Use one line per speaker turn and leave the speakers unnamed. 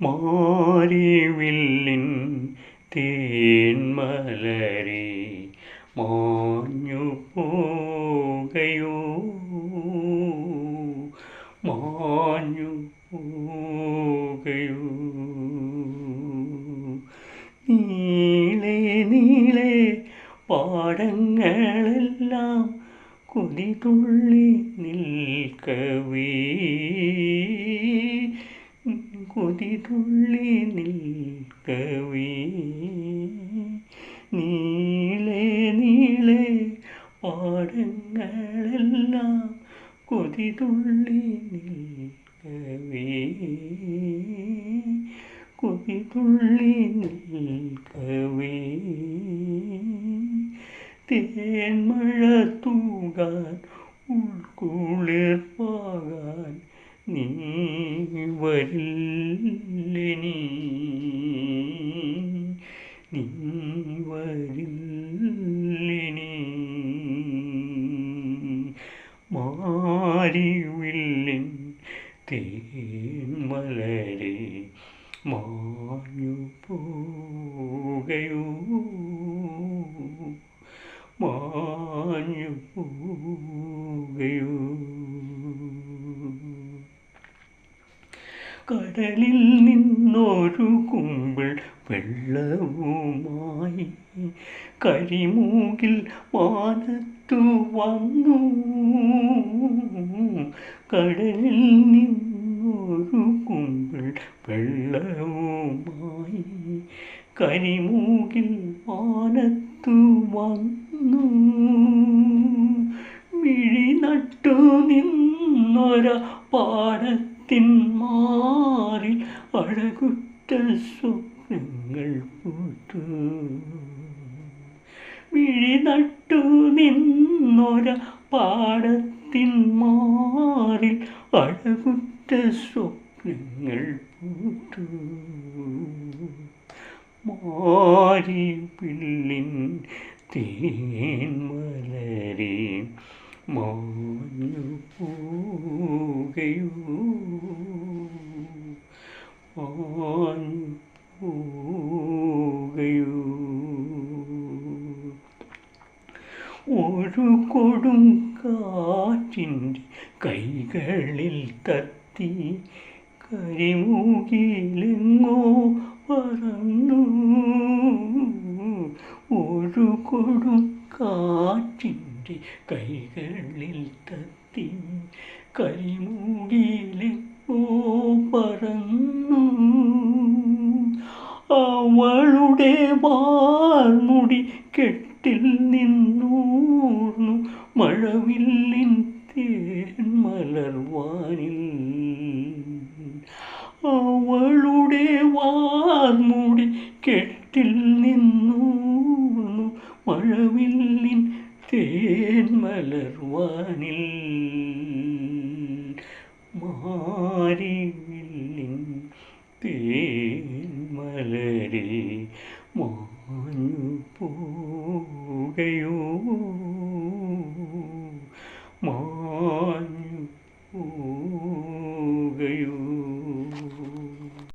മാരിവില്ലിൻ തേന്മലരെ മാഞ്ഞു പോകയോ മാഞ്ഞു പോകയോ നീളെ നീളെ പാടങ്ങളെല്ലാം കൊതി തുള്ളി നിൽക്കവേ. കൊതി തുള്ളി നിൽക്കവേ നീളെ നീളെ പാടങ്ങളെല്ലാം കൊതി തുള്ളി നിൽക്കവേ കൊതി തുള്ളി നിൽക്കവേ തേന്മഴ തൂകാൻ ഉൾക്കുളിർ പാകാൻ നീ വരില്ലെനി നീ വരില്ലിനി മാരിവില്ലിൻ തേന്മലരെ മാഞ്ഞു പോകയോ മാഞ്ഞു പോകയോ കടലിൽ നിന്നൊരു കുമ്പിൾ വെള്ളവുമായി കരിമൂകിൽ വാനത്തു വന്നു. കടലിൽ നിന്നൊരു കുമ്പിൾ വെള്ളവുമായി കരിമൂകിൽ വാനത്തു വന്നു. മിഴി നട്ടു നിന്നൊര പാടത്തിൻ മാറി അഴകുറ്റ സ്വപ്നങ്ങൾ പൂത്തു. വിഴി നട്ടു നിന്നൊര പാടത്തിന്മാറിൽ അഴകുറ്റ സ്വപ്നങ്ങൾ പൂത്തു. മാരി പിള്ളിൻ തേന്മലരെ ഒരു കൊടും കാറ്റിന്റെ കൈകളിൽ തത്തി കരിമൂകിലെങ്ങോ പറന്നു. ഒരു കൊടും കാറ്റിന്റെ കൈകളിൽ തത്തി കരിമൂകിലെങ്ങോ പറന്നു അവളുടെ വാർമുടി കെട്ടിൽ നിന്നൂർന്നു. മഴവില്ലിൻ തേൻ മലർവാനിൽ അവളുടെ വാർമുടി കെട്ടിൽ നിന്നൂർന്നു. മഴവില്ലിൻ തേൻ മാഞ്ഞു പോകയോ